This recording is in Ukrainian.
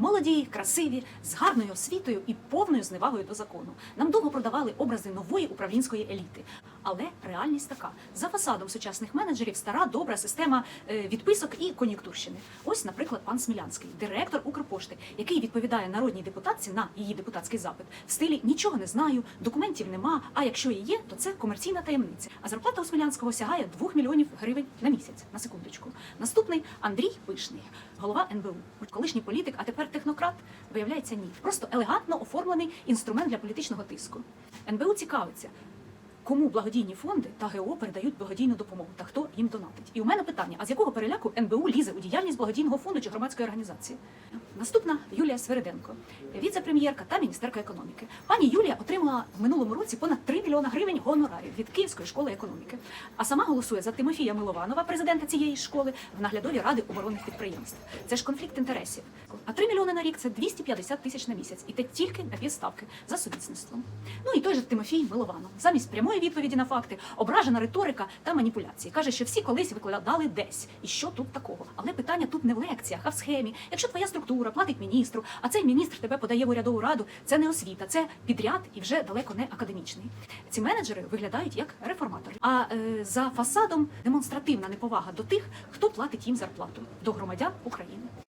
Молоді, красиві, з гарною освітою і повною зневагою до закону. Нам довго продавали образи нової управлінської еліти. Але реальність така: за фасадом сучасних менеджерів стара добра система е, відписок і кон'юнктурщини. Ось, наприклад, пан Смілянський, директор Укрпошти, який відповідає народній депутатці на її депутатський запит в стилі нічого не знаю, документів нема. А якщо і є, то це комерційна таємниця. А зарплата у Смілянського сягає 2 мільйонів гривень на місяць. На секундочку. Наступний Андрій Пишний, голова НБУ, колишній політик, а тепер технократ. Виявляється, ні. Просто елегантно оформлений інструмент для політичного тиску. НБУ цікавиться. Кому благодійні фонди та ГО передають благодійну допомогу та хто їм донатить? І у мене питання: а з якого переляку НБУ лізе у діяльність благодійного фонду чи громадської організації? Наступна Юлія Свериденко, віце-прем'єрка та міністерка економіки. Пані Юлія отримала в минулому році понад 3 мільйона гривень гонорарів від Київської школи економіки. А сама голосує за Тимофія Милованова, президента цієї школи, в наглядові ради оборонних підприємств. Це ж конфлікт інтересів. А 3 мільйони на рік це 250 тисяч на місяць, і те тільки на півставки за сумісництвом. Ну і той же Тимофій Милованов. Замість прямої відповіді на факти, ображена риторика та маніпуляції. Каже, що всі колись викладали десь. І що тут такого? Але питання тут не в лекціях, а в схемі. Якщо твоя структура платить міністру, а цей міністр тебе подає в урядову раду, це не освіта, це підряд і вже далеко не академічний. Ці менеджери виглядають як реформатори. А е, за фасадом демонстративна неповага до тих, хто платить їм зарплату, до громадян України.